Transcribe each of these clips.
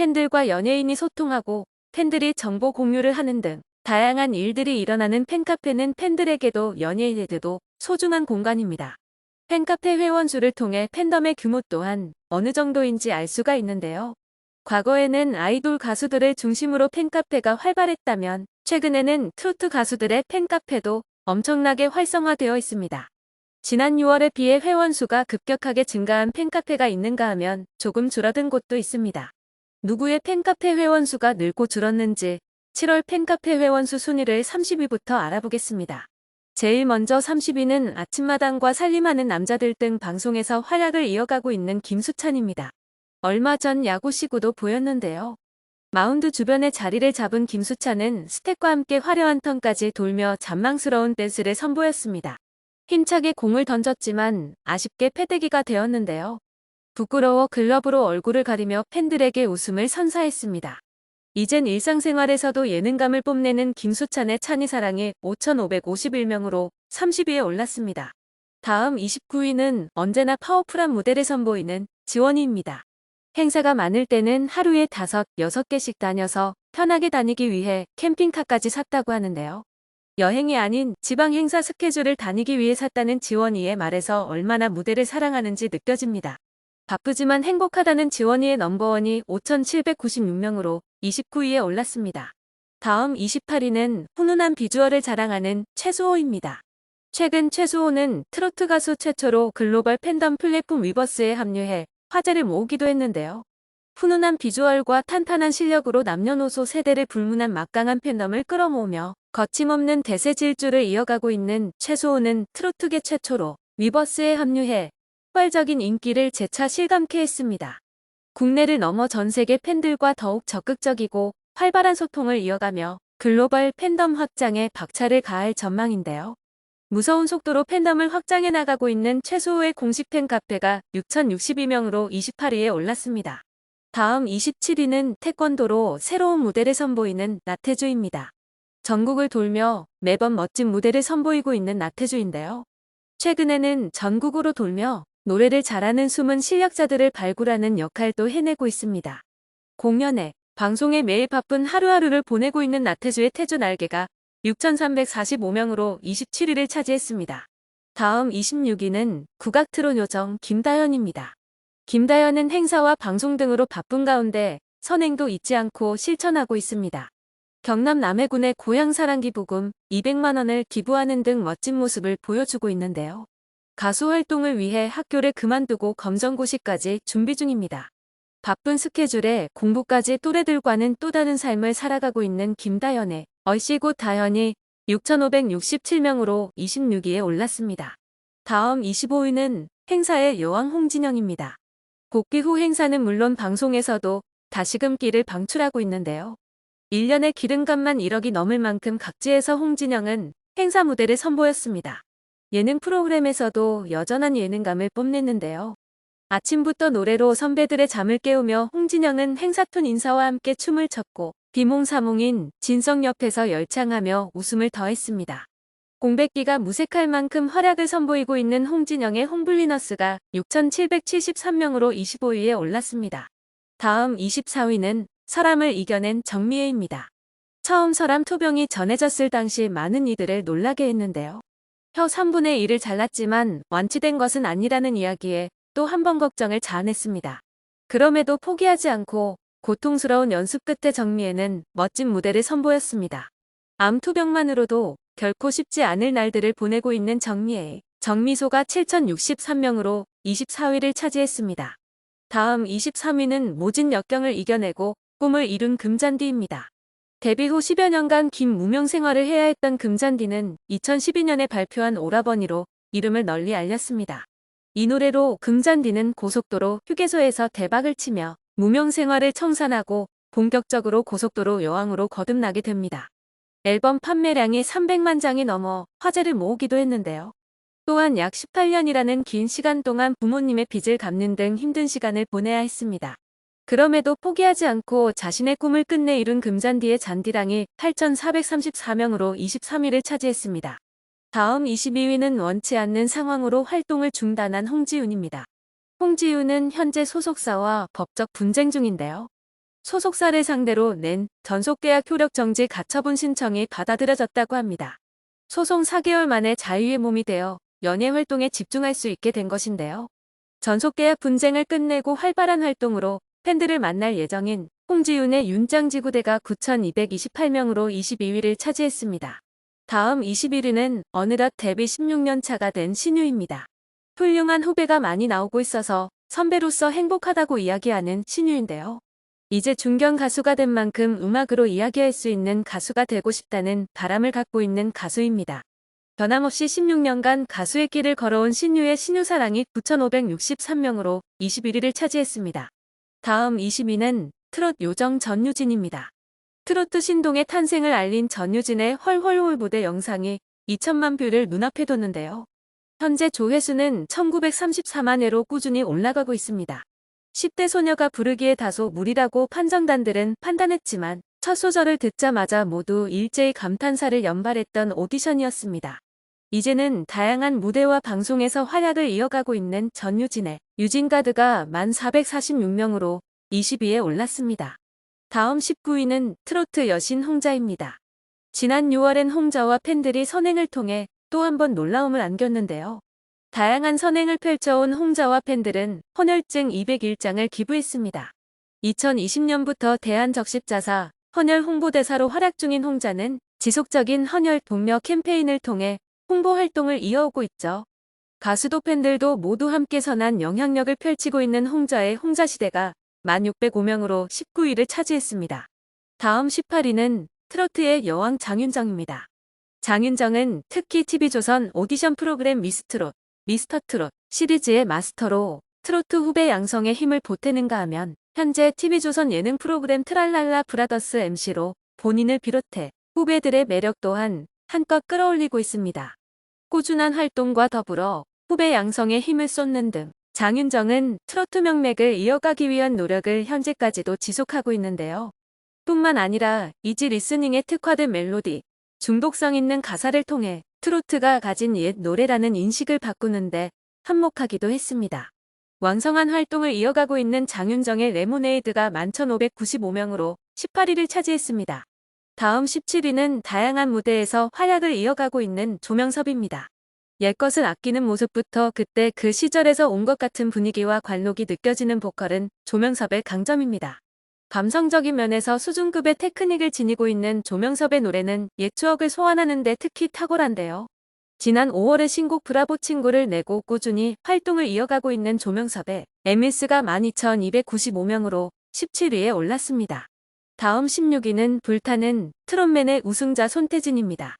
팬들과 연예인이 소통하고 팬들이 정보 공유를 하는 등 다양한 일들이 일어나는 팬카페는 팬들에게도 연예인에게도 소중한 공간입니다. 팬카페 회원수를 통해 팬덤의 규모 또한 어느 정도인지 알 수가 있는데요. 과거에는 아이돌 가수들을 중심으로 팬카페가 활발했다면 최근에는 트로트 가수들의 팬카페도 엄청나게 활성화되어 있습니다. 지난 6월에 비해 회원수가 급격하게 증가한 팬카페가 있는가 하면 조금 줄어든 곳도 있습니다. 누구의 팬카페 회원수가 늘고 줄었는지 7월 팬카페 회원수 순위를 30위부터 알아보겠습니다. 제일 먼저 30위는 아침마당과 살림하는 남자들 등 방송에서 활약을 이어가고 있는 김수찬입니다. 얼마 전 야구 시구도 보였는데요. 마운드 주변에 자리를 잡은 김수찬은 스택과 함께 화려한 턴까지 돌며 잔망스러운 댄스를 선보였습니다. 힘차게 공을 던졌지만 아쉽게 패대기가 되었는데요. 부끄러워 글러브로 얼굴을 가리며 팬들에게 웃음을 선사했습니다. 이젠 일상생활에서도 예능감을 뽐내는 김수찬의 찬이사랑이 5,551명으로 30위에 올랐습니다. 다음 29위는 언제나 파워풀한 무대를 선보이는 지원이입니다. 행사가 많을 때는 하루에 5, 6개씩 다녀서 편하게 다니기 위해 캠핑카까지 샀다고 하는데요. 여행이 아닌 지방 행사 스케줄을 다니기 위해 샀다는 지원이의 말에서 얼마나 무대를 사랑하는지 느껴집니다. 바쁘지만 행복하다는 지원이의 넘버원이 5,796명으로 29위에 올랐습니다. 다음 28위는 훈훈한 비주얼을 자랑하는 최수호입니다. 최근 최수호는 트로트 가수 최초로 글로벌 팬덤 플랫폼 위버스에 합류해 화제를 모으기도 했는데요. 훈훈한 비주얼과 탄탄한 실력으로 남녀노소 세대를 불문한 막강한 팬덤을 끌어모으며 거침없는 대세 질주를 이어가고 있는 최수호는 트로트계 최초로 위버스에 합류해 폭발적인 인기를 재차 실감케 했습니다. 국내를 넘어 전 세계 팬들과 더욱 적극적이고 활발한 소통을 이어가며 글로벌 팬덤 확장에 박차를 가할 전망인데요. 무서운 속도로 팬덤을 확장해 나가고 있는 최소호의 공식 팬 카페가 6,062명으로 28위에 올랐습니다. 다음 27위는 태권도로 새로운 무대를 선보이는 나태주입니다. 전국을 돌며 매번 멋진 무대를 선보이고 있는 나태주인데요. 최근에는 전국으로 돌며 노래를 잘하는 숨은 실력자들을 발굴하는 역할도 해내고 있습니다. 공연에, 방송에 매일 바쁜 하루하루를 보내고 있는 나태주의 태주 날개가 6,345명으로 27위를 차지했습니다. 다음 26위는 국악트롯 요정 김다현입니다. 김다현은 행사와 방송 등으로 바쁜 가운데 선행도 잊지 않고 실천하고 있습니다. 경남 남해군의 고향사랑기 부금 200만원을 기부하는 등 멋진 모습을 보여주고 있는데요. 가수 활동을 위해 학교를 그만두고 검정고시까지 준비 중입니다. 바쁜 스케줄에 공부까지 또래들과는 또 다른 삶을 살아가고 있는 김다현의 얼씨구 다현이 6,567명으로 26위에 올랐습니다. 다음 25위는 행사의 여왕 홍진영입니다. 복귀 후 행사는 물론 방송에서도 다시금 끼를 방출하고 있는데요. 1년에 기름값만 1억이 넘을 만큼 각지에서 홍진영은 행사 무대를 선보였습니다. 예능 프로그램에서도 여전한 예능감을 뽐냈는데요. 아침부터 노래로 선배들의 잠을 깨우며 홍진영은 행사톤 인사와 함께 춤을 췄고 비몽사몽인 진성 옆에서 열창하며 웃음을 더했습니다. 공백기가 무색할 만큼 활약을 선보이고 있는 홍진영의 홍블리너스가 6,773명으로 25위에 올랐습니다. 다음 24위는 설암을 이겨낸 정미애입니다. 처음 설암 토병이 전해졌을 당시 많은 이들을 놀라게 했는데요. 혀 3분의 1을 잘랐지만 완치된 것은 아니라는 이야기에 또 한 번 걱정을 자아냈습니다. 그럼에도 포기하지 않고 고통스러운 연습 끝에 정미애는 멋진 무대를 선보였습니다. 암투병만으로도 결코 쉽지 않을 날들을 보내고 있는 정미애. 정미소가 7,063명으로 24위를 차지했습니다. 다음 23위는 모진 역경을 이겨내고 꿈을 이룬 금잔디입니다. 데뷔 후 10여 년간 긴 무명 생활을 해야 했던 금잔디는 2012년에 발표한 오라버니로 이름을 널리 알렸습니다. 이 노래로 금잔디는 고속도로 휴게소에서 대박을 치며 무명 생활을 청산하고 본격적으로 고속도로 여왕으로 거듭나게 됩니다. 앨범 판매량이 300만 장이 넘어 화제를 모으기도 했는데요. 또한 약 18년이라는 긴 시간 동안 부모님의 빚을 갚는 등 힘든 시간을 보내야 했습니다. 그럼에도 포기하지 않고 자신의 꿈을 끝내 이룬 금잔디의 잔디랑이 8,434명으로 23위를 차지했습니다. 다음 22위는 원치 않는 상황으로 활동을 중단한 홍지윤입니다. 홍지윤은 현재 소속사와 법적 분쟁 중인데요. 소속사를 상대로 낸 전속계약 효력 정지 가처분 신청이 받아들여졌다고 합니다. 소송 4개월 만에 자유의 몸이 되어 연예 활동에 집중할 수 있게 된 것인데요. 전속계약 분쟁을 끝내고 활발한 활동으로 팬들을 만날 예정인 홍지윤의 윤짱지구대가 9,228명으로 22위를 차지했습니다. 다음 21위는 어느덧 데뷔 16년 차가 된 신유입니다. 훌륭한 후배가 많이 나오고 있어서 선배로서 행복하다고 이야기하는 신유인데요. 이제 중견 가수가 된 만큼 음악으로 이야기할 수 있는 가수가 되고 싶다는 바람을 갖고 있는 가수입니다. 변함없이 16년간 가수의 길을 걸어온 신유의 신유사랑이 9,563명으로 21위를 차지했습니다. 다음 20위는 트롯 요정 전유진입니다. 트로트 신동의 탄생을 알린 전유진의 헐헐헐 무대 영상이 2천만 뷰를 눈앞에 뒀는데요. 현재 조회수는 1934만 회로 꾸준히 올라가고 있습니다. 10대 소녀가 부르기에 다소 무리라고 판정단들은 판단했지만 첫 소절을 듣자마자 모두 일제히 감탄사를 연발했던 오디션이었습니다. 이제는 다양한 무대와 방송에서 활약을 이어가고 있는 전유진의 유진가드가 1446명으로 20위에 올랐습니다. 다음 19위는 트로트 여신 홍자입니다. 지난 6월엔 홍자와 팬들이 선행을 통해 또 한 번 놀라움을 안겼는데요. 다양한 선행을 펼쳐온 홍자와 팬들은 헌혈증 201장을 기부했습니다. 2020년부터 대한적십자사 헌혈 홍보대사로 활약 중인 홍자는 지속적인 헌혈 독려 캠페인을 통해 홍보 활동을 이어오고 있죠. 가수도 팬들도 모두 함께 선한 영향력을 펼치고 있는 홍자의 홍자시대가 1605명으로 19위를 차지했습니다. 다음 18위는 트로트의 여왕 장윤정입니다. 장윤정은 특히 TV조선 오디션 프로그램 미스트롯, 미스터트롯 시리즈의 마스터로 트로트 후배 양성에 힘을 보태는가 하면 현재 TV조선 예능 프로그램 트랄랄라 브라더스 MC로 본인을 비롯해 후배들의 매력 또한 한껏 끌어올리고 있습니다. 꾸준한 활동과 더불어 후배 양성에 힘을 쏟는 등 장윤정은 트로트 명맥을 이어가기 위한 노력을 현재까지도 지속하고 있는데요. 뿐만 아니라 이지 리스닝에 특화된 멜로디, 중독성 있는 가사를 통해 트로트가 가진 옛 노래라는 인식을 바꾸는데 한몫하기도 했습니다. 왕성한 활동을 이어가고 있는 장윤정의 레모네이드가 11,595명으로 18위를 차지했습니다. 다음 17위는 다양한 무대에서 활약을 이어가고 있는 조명섭입니다. 옛것을 아끼는 모습부터 그때 그 시절에서 온 것 같은 분위기와 관록이 느껴지는 보컬은 조명섭의 강점입니다. 감성적인 면에서 수준급의 테크닉을 지니고 있는 조명섭의 노래는 옛 추억을 소환하는 데 특히 탁월한데요. 지난 5월에 신곡 브라보 친구를 내고 꾸준히 활동을 이어가고 있는 조명섭의 MS가 12,295명으로 17위에 올랐습니다. 다음 16위는 불타는 트롯맨의 우승자 손태진입니다.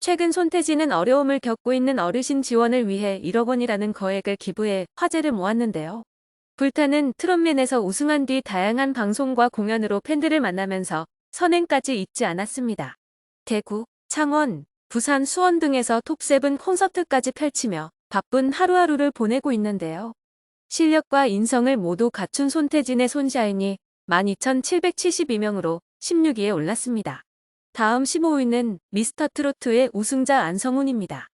최근 손태진은 어려움을 겪고 있는 어르신 지원을 위해 1억 원이라는 거액을 기부해 화제를 모았는데요. 불타는 트롯맨에서 우승한 뒤 다양한 방송과 공연으로 팬들을 만나면서 선행까지 잊지 않았습니다. 대구, 창원, 부산, 수원 등에서 톱7 콘서트까지 펼치며 바쁜 하루하루를 보내고 있는데요. 실력과 인성을 모두 갖춘 손태진의 손샤인이 12,772명으로 16위에 올랐습니다. 다음 15위는 미스터 트로트의 우승자 안성훈입니다.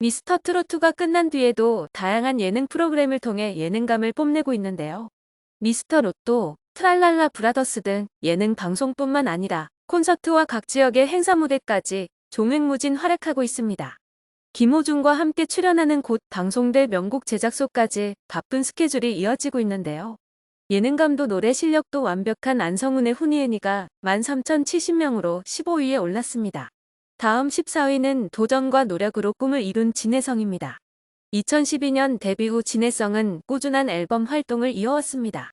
미스터 트로트가 끝난 뒤에도 다양한 예능 프로그램을 통해 예능감을 뽐내고 있는데요. 미스터 로또, 트랄랄라 브라더스 등 예능 방송뿐만 아니라 콘서트와 각 지역의 행사 무대까지 종횡무진 활약하고 있습니다. 김호중과 함께 출연하는 곳 방송될 명곡 제작소까지 바쁜 스케줄이 이어지고 있는데요. 예능감도 노래 실력도 완벽한 안성훈의 훈이애니가 13,070명으로 15위에 올랐습니다. 다음 14위는 도전과 노력으로 꿈을 이룬 진혜성입니다. 2012년 데뷔 후 진혜성은 꾸준한 앨범 활동을 이어왔습니다.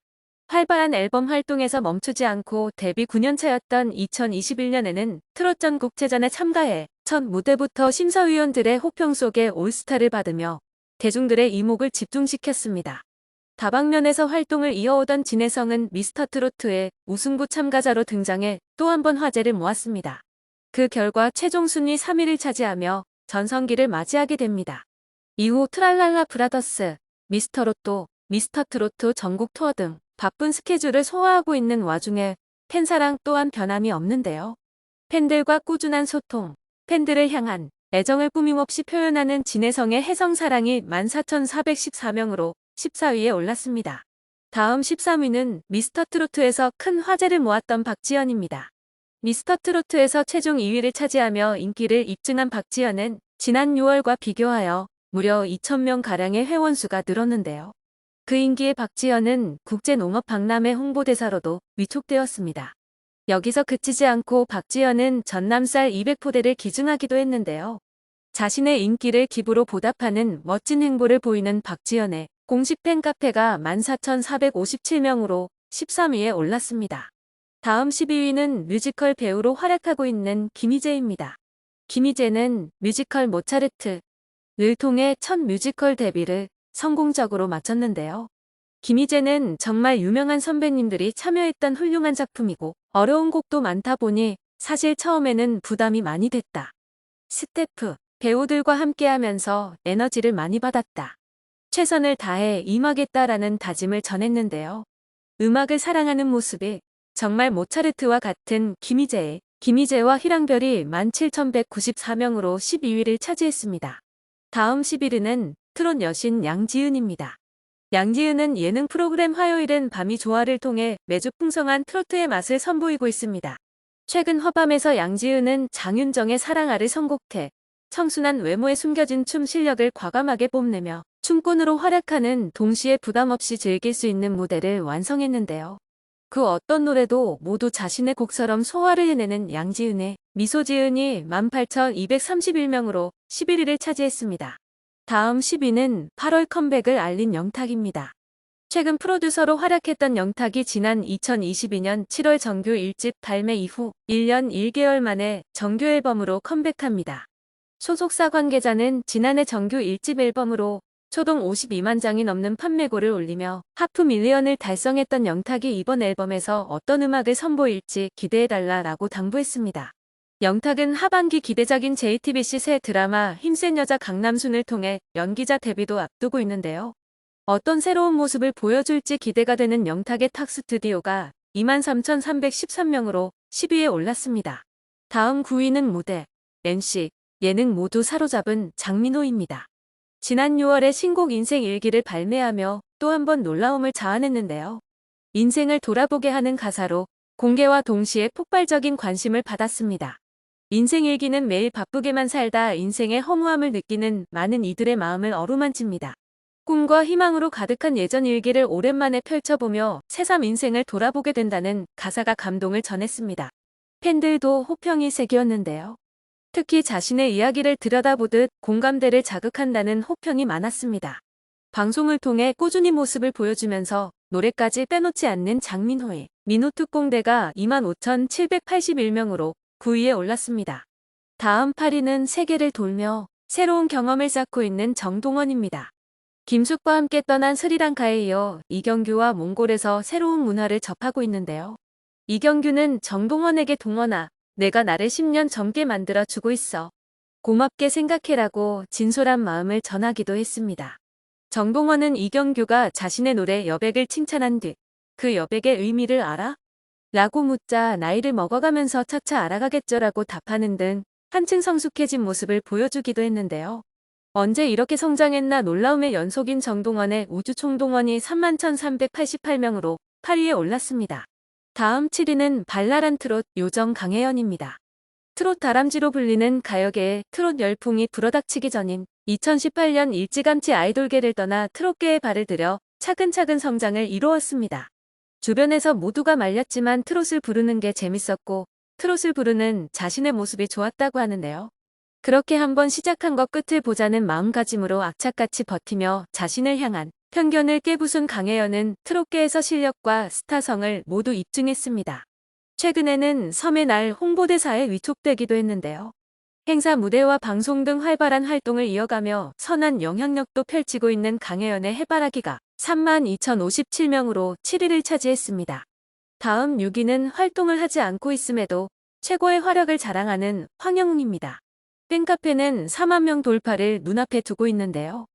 활발한 앨범 활동에서 멈추지 않고 데뷔 9년차였던 2021년에는 트롯 전국체전에 참가해 첫 무대부터 심사위원들의 호평 속에 올스타를 받으며 대중들의 이목을 집중시켰습니다. 다방면에서 활동을 이어오던 진혜성은 미스터 트로트의 우승부 참가자로 등장해 또 한 번 화제를 모았습니다. 그 결과 최종 순위 3위를 차지하며 전성기를 맞이하게 됩니다. 이후 트랄랄라 브라더스, 미스터 로또, 미스터 트로트 전국 투어 등 바쁜 스케줄을 소화하고 있는 와중에 팬사랑 또한 변함이 없는데요. 팬들과 꾸준한 소통, 팬들을 향한 애정을 꾸밈없이 표현하는 진혜성의 혜성사랑이 14,414명으로 14위에 올랐습니다. 다음 13위는 미스터 트로트에서 큰 화제를 모았던 박지연입니다. 미스터 트로트에서 최종 2위를 차지하며 인기를 입증한 박지연은 지난 6월과 비교하여 무려 2,000명 가량의 회원수가 늘었는데요. 그 인기에 박지연은 국제농업박람회 홍보대사로도 위촉되었습니다. 여기서 그치지 않고 박지연은 전남쌀 200포대를 기증하기도 했는데요. 자신의 인기를 기부로 보답하는 멋진 행보를 보이는 박지연의 공식 팬카페가 14,457명으로 13위에 올랐습니다. 다음 12위는 뮤지컬 배우로 활약하고 있는 김희재입니다. 김희재는 뮤지컬 모차르트를 통해 첫 뮤지컬 데뷔를 성공적으로 마쳤는데요. 김희재는 정말 유명한 선배님들이 참여했던 훌륭한 작품이고 어려운 곡도 많다 보니 사실 처음에는 부담이 많이 됐다. 스태프, 배우들과 함께하면서 에너지를 많이 받았다. 최선을 다해 임하겠다라는 다짐을 전했는데요. 음악을 사랑하는 모습이 정말 모차르트와 같은 김희재의 김희재와 희랑별이 17,194명으로 12위를 차지했습니다. 다음 11위는 트롯 여신 양지은입니다. 양지은은 예능 프로그램 화요일은 밤이 조화를 통해 매주 풍성한 트로트의 맛을 선보이고 있습니다. 최근 허밤에서 양지은은 장윤정의 사랑아를 선곡해 청순한 외모에 숨겨진 춤 실력을 과감하게 뽐내며 춤꾼으로 활약하는 동시에 부담 없이 즐길 수 있는 무대를 완성했는데요. 그 어떤 노래도 모두 자신의 곡처럼 소화를 해내는 양지은의 미소지은이 18,231명으로 11위를 차지했습니다. 다음 10위는 8월 컴백을 알린 영탁입니다. 최근 프로듀서로 활약했던 영탁이 지난 2022년 7월 정규 1집 발매 이후 1년 1개월 만에 정규 앨범으로 컴백합니다. 소속사 관계자는 지난해 정규 1집 앨범으로 초동 52만 장이 넘는 판매고를 올리며 하프 밀리언을 달성했던 영탁이 이번 앨범에서 어떤 음악을 선보일지 기대해달라라고 당부했습니다. 영탁은 하반기 기대작인 JTBC 새 드라마 힘센 여자 강남순을 통해 연기자 데뷔도 앞두고 있는데요. 어떤 새로운 모습을 보여줄지 기대가 되는 영탁의 탁 스튜디오가 23,313명으로 10위에 올랐습니다. 다음 9위는 무대, MC, 예능 모두 사로잡은 장민호입니다. 지난 6월에 신곡 인생 일기를 발매하며 또 한 번 놀라움을 자아냈는데요. 인생을 돌아보게 하는 가사로 공개와 동시에 폭발적인 관심을 받았습니다. 인생 일기는 매일 바쁘게만 살다 인생의 허무함을 느끼는 많은 이들의 마음을 어루만집니다. 꿈과 희망으로 가득한 예전 일기를 오랜만에 펼쳐보며 새삼 인생을 돌아보게 된다는 가사가 감동을 전했습니다. 팬들도 호평이 색이었는데요. 특히 자신의 이야기를 들여다보듯 공감대를 자극한다는 호평이 많았습니다. 방송을 통해 꾸준히 모습을 보여주면서 노래까지 빼놓지 않는 장민호의 민호특공대가 25,781명으로 9위에 올랐습니다. 다음 8위는 세계를 돌며 새로운 경험을 쌓고 있는 정동원입니다. 김숙과 함께 떠난 스리랑카에 이어 이경규와 몽골에서 새로운 문화를 접하고 있는데요. 이경규는 정동원에게 동원아, 내가 나를 10년 젊게 만들어 주고 있어. 고맙게 생각해라고 진솔한 마음을 전하기도 했습니다. 정동원은 이경규가 자신의 노래 여백을 칭찬한 뒤 그 여백의 의미를 알아? 라고 묻자 나이를 먹어가면서 차차 알아가겠죠라고 답하는 등 한층 성숙해진 모습을 보여주기도 했는데요. 언제 이렇게 성장했나 놀라움의 연속인 정동원의 우주총동원이 31,388명으로 8위에 올랐습니다. 다음 7위는 발랄한 트롯 요정 강혜연입니다. 트롯 다람쥐로 불리는 가요계의 트롯 열풍이 불어닥치기 전인 2018년 일찌감치 아이돌계를 떠나 트롯계에 발을 들여 차근차근 성장을 이루었습니다. 주변에서 모두가 말렸지만 트롯을 부르는 게 재밌었고 트롯을 부르는 자신의 모습이 좋았다고 하는데요. 그렇게 한번 시작한 것 끝을 보자는 마음가짐으로 악착같이 버티며 자신을 향한 편견을 깨부순 강혜연은 트롯계에서 실력과 스타성을 모두 입증했습니다. 최근에는 섬의 날 홍보대사에 위촉되기도 했는데요. 행사 무대와 방송 등 활발한 활동을 이어가며 선한 영향력도 펼치고 있는 강혜연의 해바라기가 32,057명으로 7위를 차지했습니다. 다음 6위는 활동을 하지 않고 있음에도 최고의 화력을 자랑하는 황영웅입니다. 팬카페는 4만 명 돌파를 눈앞에 두고 있는데요.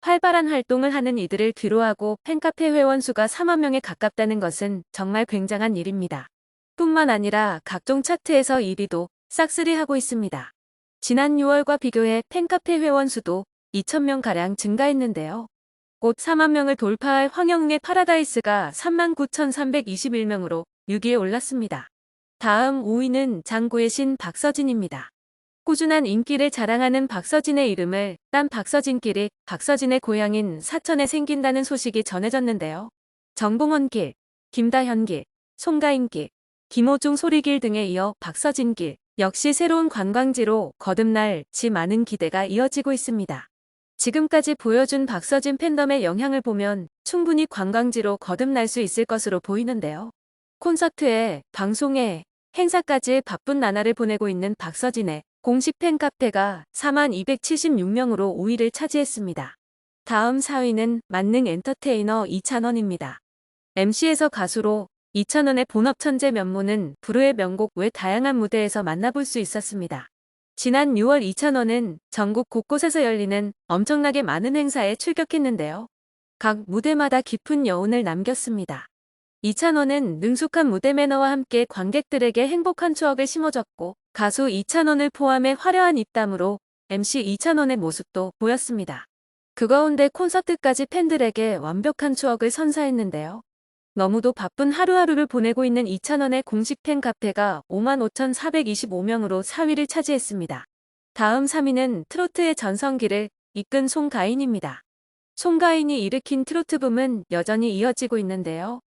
활발한 활동을 하는 이들을 뒤로하고 팬카페 회원 수가 4만 명에 가깝다는 것은 정말 굉장한 일입니다. 뿐만 아니라 각종 차트에서 1위도 싹쓸이하고 있습니다. 지난 6월과 비교해 팬카페 회원 수도 2,000명가량 증가했는데요. 곧 4만 명을 돌파할 황영래 파라다이스가 3만 9,321명으로 6위에 올랐습니다. 다음 5위는 장고의 신 박서진입니다. 꾸준한 인기를 자랑하는 박서진의 이름을 딴 박서진길이 박서진의 고향인 사천에 생긴다는 소식이 전해졌는데요. 정봉원길, 김다현길, 송가인길, 김호중 소리길 등에 이어 박서진길 역시 새로운 관광지로 거듭날 지 많은 기대가 이어지고 있습니다. 지금까지 보여준 박서진 팬덤의 영향을 보면 충분히 관광지로 거듭날 수 있을 것으로 보이는데요. 콘서트에, 방송에, 행사까지 바쁜 나날을 보내고 있는 박서진의 공식 팬카페가 4만 276명으로 5위를 차지했습니다. 다음 4위는 만능 엔터테이너 이찬원입니다. MC에서 가수로 이찬원의 본업 천재 면모는 불후의 명곡 외 다양한 무대에서 만나볼 수 있었습니다. 지난 6월 이찬원은 전국 곳곳에서 열리는 엄청나게 많은 행사에 출격했는데요. 각 무대마다 깊은 여운을 남겼습니다. 이찬원은 능숙한 무대 매너와 함께 관객들에게 행복한 추억을 심어줬고 가수 이찬원을 포함해 화려한 입담으로 MC 이찬원의 모습도 보였습니다. 그 가운데 콘서트까지 팬들에게 완벽한 추억을 선사했는데요. 너무도 바쁜 하루하루를 보내고 있는 이찬원의 공식 팬 카페가 55,425명으로 4위를 차지했습니다. 다음 3위는 트로트의 전성기를 이끈 송가인입니다. 송가인이 일으킨 트로트 붐은 여전히 이어지고 있는데요.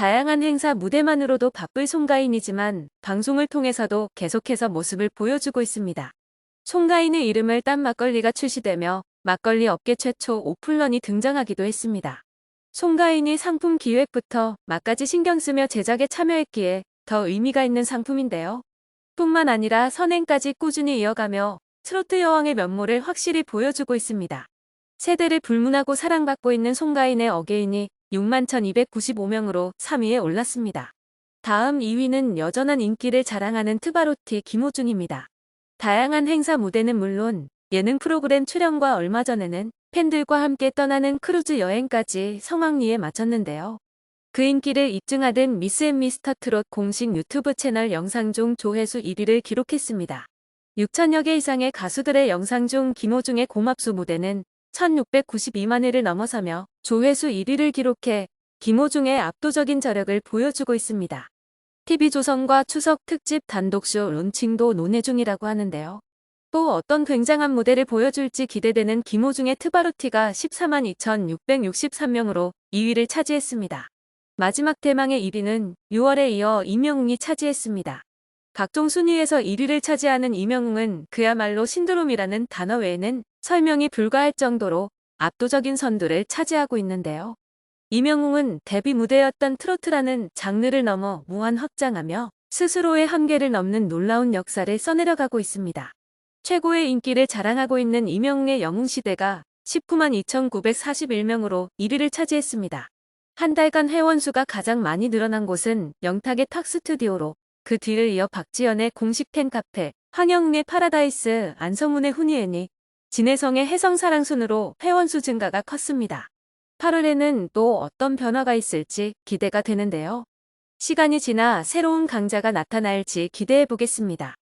다양한 행사 무대만으로도 바쁠 송가인이지만 방송을 통해서도 계속해서 모습을 보여주고 있습니다. 송가인의 이름을 딴 막걸리가 출시되며 막걸리 업계 최초 오픈런이 등장하기도 했습니다. 송가인이 상품 기획부터 막까지 신경 쓰며 제작에 참여했기에 더 의미가 있는 상품인데요. 뿐만 아니라 선행까지 꾸준히 이어가며 트로트 여왕의 면모를 확실히 보여주고 있습니다. 세대를 불문하고 사랑받고 있는 송가인의 어게인이 61,295명으로 3위에 올랐습니다. 다음 2위는 여전한 인기를 자랑하는 트바로티 김호중입니다. 다양한 행사 무대는 물론 예능 프로그램 출연과 얼마 전에는 팬들과 함께 떠나는 크루즈 여행까지 성황리에 마쳤는데요. 그 인기를 입증하듯 미스 앤 미스터 트롯 공식 유튜브 채널 영상 중 조회수 1위를 기록했습니다. 6천여 개 이상의 가수들의 영상 중 김호중의 고맙수 무대는 1692만 회를 넘어서며 조회수 1위를 기록해 김호중의 압도적인 저력을 보여주고 있습니다. TV조선과 추석 특집 단독쇼 론칭도 논의 중이라고 하는데요. 또 어떤 굉장한 무대를 보여줄지 기대되는 김호중의 트바루티가 14만 2,663명으로 2위를 차지했습니다. 마지막 대망의 1위는 6월에 이어 이명웅이 차지했습니다. 각종 순위에서 1위를 차지하는 이명웅은 그야말로 신드롬이라는 단어 외에는 설명이 불가할 정도로 압도적인 선두를 차지하고 있는데요. 이명웅은 데뷔 무대였던 트로트라는 장르를 넘어 무한 확장하며 스스로의 한계를 넘는 놀라운 역사를 써내려가고 있습니다. 최고의 인기를 자랑하고 있는 이명웅의 영웅시대가 19만 2,941명으로 1위를 차지했습니다. 한 달간 회원수가 가장 많이 늘어난 곳은 영탁의 탁 스튜디오로 그 뒤를 이어 박지연의 공식 팬카페, 황영래 파라다이스, 안성훈의 훈이애니, 진혜성의 해성사랑순으로 회원수 증가가 컸습니다. 8월에는 또 어떤 변화가 있을지 기대가 되는데요. 시간이 지나 새로운 강자가 나타날지 기대해 보겠습니다.